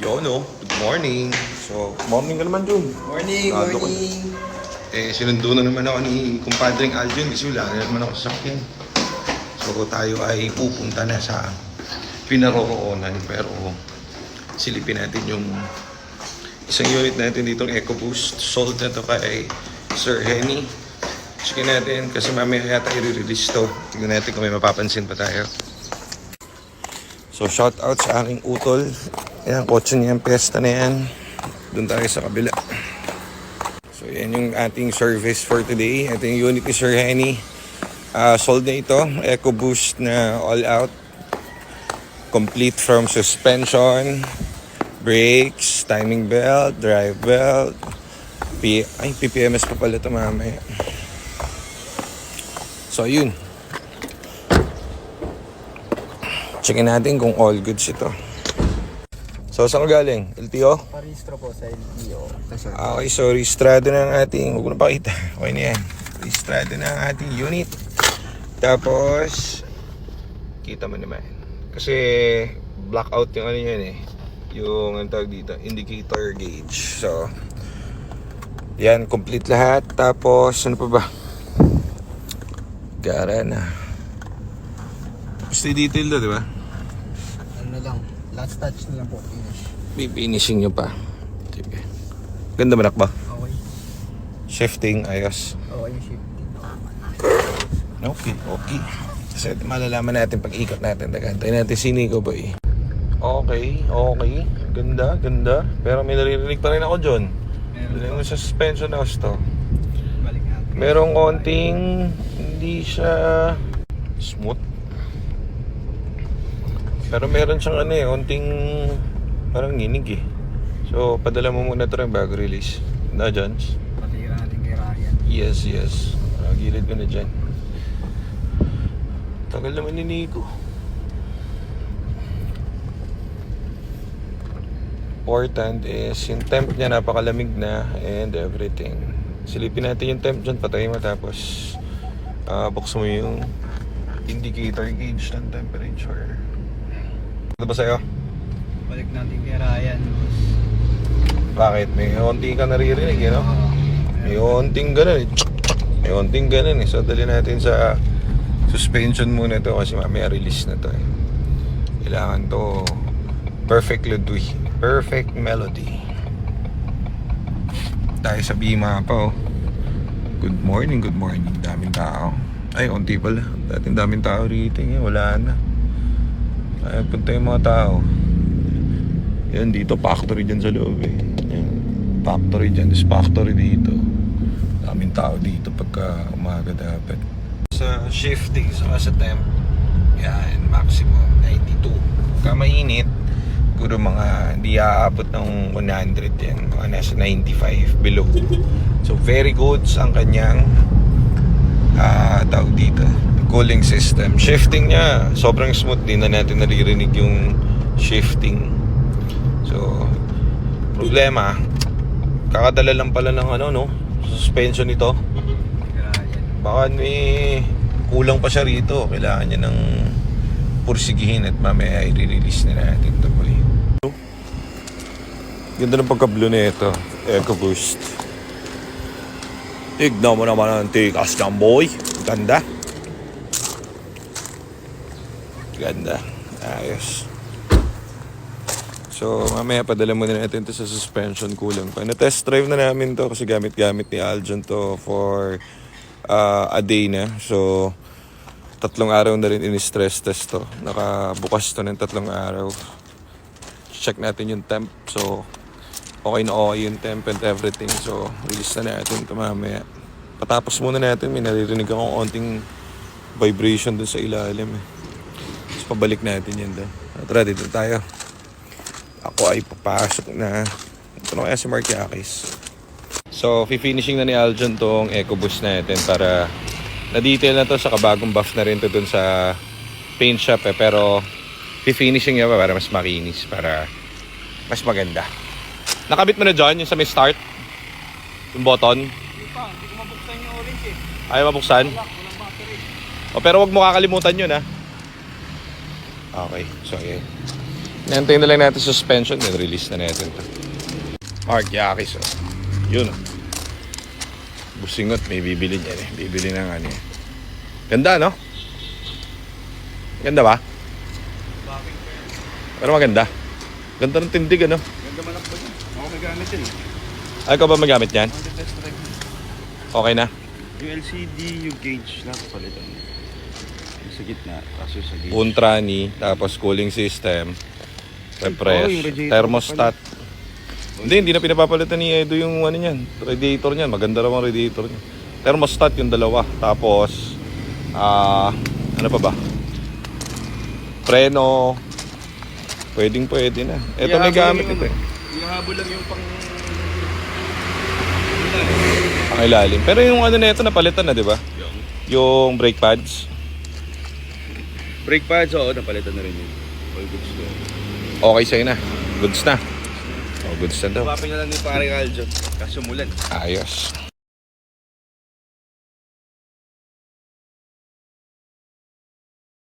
Yo, no. Good morning. So, morning ka naman, Jun. Morning, Bago ko- morning. Eh, sinundo na naman ako ni kumpadring Aljon kasi wala na naman ako sa sakyan. So, tayo ay pupunta na sa pinaroroonan. Pero, silipin natin yung isang unit natin dito, EcoBoost. Sold na to kay Sir Henny. Checkin natin kasi mamaya yata i-release to. Tingnan natin kung may mapapansin pa tayo. So, shout out sa aking utol. Ayan, kotse niya yung pesta na yan. Doon tayo sa kabila. So, yan yung ating service for today. Ito yung unit ni Sir Henny. Ah, sold na ito. EcoBoost na all out. Complete from suspension, brakes, timing belt, drive belt. P ay, PPMS pa pala ito mamaya. So, yun. Checkin natin kung all goods ito. So, saan ka galing? LTO? Paristro po sa LTO. Ah, Okay, so registrado na ang ating, huwag ko na pakita. Okay na yan. Registrado na ang ating unit. Tapos, kita mo naman. Kasi, blackout yung ano yan eh. Yung, ang tawag dito, indicator gauge. So, yan, complete lahat. Tapos, ano pa ba? Gara na. Stay detail do, di ba? Ano na lang, last touch na lang po, finish. Bibinishing nyo pa. Sige. Ganda manak ba? Okay. Shifting, ayos. Okay shifting. Okay, okay. Kasi malalaman natin pag ikot natin. Tagantay natin si Nico boy. Okay, okay. Ganda, ganda. Pero may naririnig pa rin ako. Dali mo sa suspension house to. Merong konting hindi siya smooth. Pero meron siyang ano eh, konting parang nginig eh. So, padala mo muna ito bago release. Na, Johns? Patira natin kay Ryan. Yes, yes. Ah, gilid ko na dyan. Tagal naman ni Nico. Important is yung temp niya napakalamig na and everything. Silipin natin yung temp dyan, patayin mo tapos ah buksan mo yung indicator gauge ng temperature. Ano ba sa'yo? Balik natin kay Ryan. boss. Bakit? May onti ka naririnig, you know? Oo. May onting ganun eh. May onting ganun eh. So, dali natin sa suspension muna to kasi mamaya release na to eh. Kailangan to perfect melody. Perfect melody. Tayo sa Bima pa oh. Good morning, good morning. Daming tao. Ay, onti pala. Dating daming tao rito eh. Wala na. Ay, punta yung mga tao. Yan dito, factory dyan sa loob eh. Yan. Factory dyan, this factory dito. Daming tao dito pagka umaga dapat. Sa shifting, saka sa temp, yan, maximum 92. Pagka mainit, siguro mga hindi aabot ng 100 yan, mga nasa 95 below. So very good ang kanyang ah tawag dito, cooling system. Shifting niya, sobrang smooth din na natin naririnig yung shifting. So, problema, kakadala lang pala ng ano, no? Suspension nito. Baka may kulang pa siya rito. Kailangan niya ng pursigihin at mamaya i-release na natin ito boy. Ganda ng pagkablo na ito. EcoBoost. Tignan mo naman ang tikas ng boy. Ganda. Ganda. Ayos. So, mamaya padala muna natin to sa suspension kulang pa. Na-test drive na namin to kasi gamit-gamit ni Aljon to for uh, a day na. So, tatlong araw na rin in-stress test to. Nakabukas to ng tatlong araw. Check natin yung temp. So, okay na okay yung temp and everything. So, release na natin ito mamaya. Patapos muna natin, may naririnig akong konting vibration dun sa ilalim eh. Pabalik natin yan doon. Tara, dito tayo. Ako ay papasok na. Ito na kaya si Markiakis. So, fi-finishing na ni Aljon tong EcoBoost natin para na-detail na to sa kabagong buff na rin to dun sa paint shop eh. Pero, fi-finishing niya pa para mas makinis, para mas maganda. Nakabit mo na John yung sa may start? Yung button? Hindi pa, hindi ko mabuksan yung orange eh. Ayaw mabuksan? Wala, walang battery. O, pero wag mo kakalimutan yun ha. Okay, so yun. Nantayin na lang natin suspension, then release na natin to. Mark Yakis, oh. Yun, oh. Busingot, may bibili niyan eh. Bibili ng ano eh. Ganda, no? Ganda ba? Pero maganda. Ganda ng tindig, ano? Ganda man ako yun. Ako may gamit yun. Ay, ikaw ba magamit yan? Okay na? Yung LCD, yung gauge na palitan. Yung sa gitna, yung sa gauge. Untrani, tapos cooling system, refresh, Oh, yung thermostat. Hindi, hindi na pinapapalitan ni Edo yung ano niyan, radiator niyan. Maganda raw ang radiator niya. Thermostat yung dalawa. Tapos, ah, ano pa ba? Preno. Pwedeng pwede na. Ito may gamit ito eh. Ihahabol lang yung pang... Ang ilalim. Pero yung ano na ito, napalitan na, di ba? Yung Yung brake pads. Brake pads, oo, napalitan na rin yun. All goods na. Okay sa'yo na. Goods na. Oh, goods na daw. Papapin na lang ni pare Aljon. Kaso mulan. Ayos.